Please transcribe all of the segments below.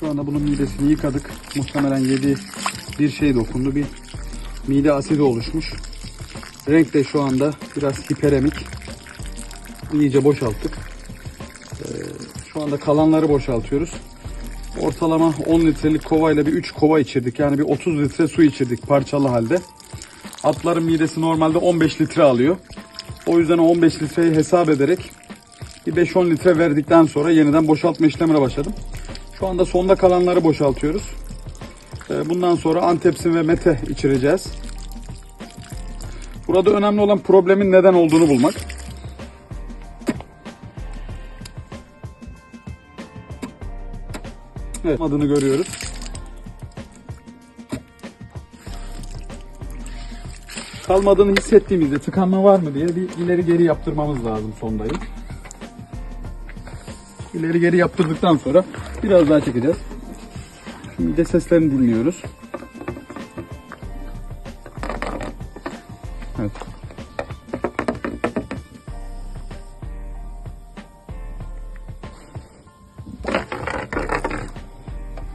Şu anda bunun midesini yıkadık. Muhtemelen yediği bir şey dokundu. Bir mide asidi oluşmuş. Renk de şu anda biraz hiperemik. İyice boşalttık. Ee, şu anda kalanları boşaltıyoruz. Ortalama 10 litrelik kovayla bir 3 kova içirdik. Yani bir 30 litre su içirdik parçalı halde. Atların midesi normalde 15 litre alıyor. O yüzden o 15 litreyi hesap ederek bir 5-10 litre verdikten sonra yeniden boşaltma işlemine başladım. Şu anda sonda kalanları boşaltıyoruz. Ee, Bundan sonra Antepsin ve Mete içireceğiz. Burada önemli olan problemin neden olduğunu bulmak. Evet, adını görüyoruz. Kalmadığını hissettiğimizde tıkanma var mı diye bir ileri geri yaptırmamız lazım sondayı. İleri geri yaptırdıktan sonra biraz daha çekeceğiz. Şimdi de seslerini dinliyoruz. Evet.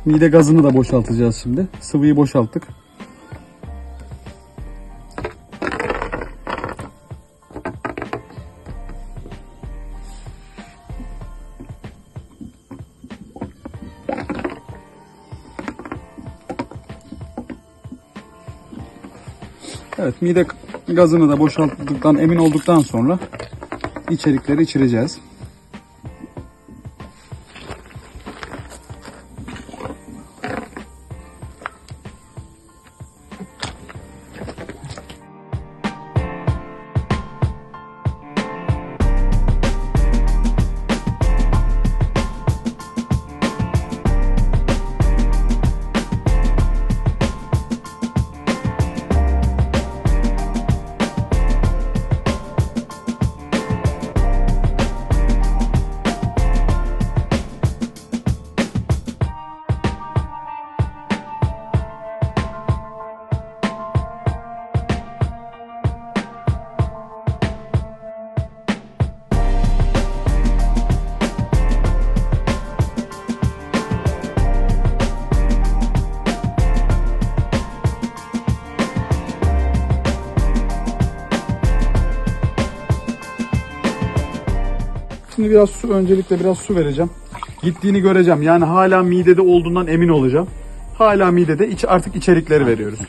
Mide gazını da boşaltacağız şimdi. Sıvıyı boşalttık. Evet mide gazını da boşalttıktan emin olduktan sonra içerikleri içireceğiz. Şimdi biraz su öncelikle biraz su vereceğim. Gittiğini göreceğim. Yani hala midede olduğundan emin olacağım. Hala midede iç, artık içerikleri veriyoruz.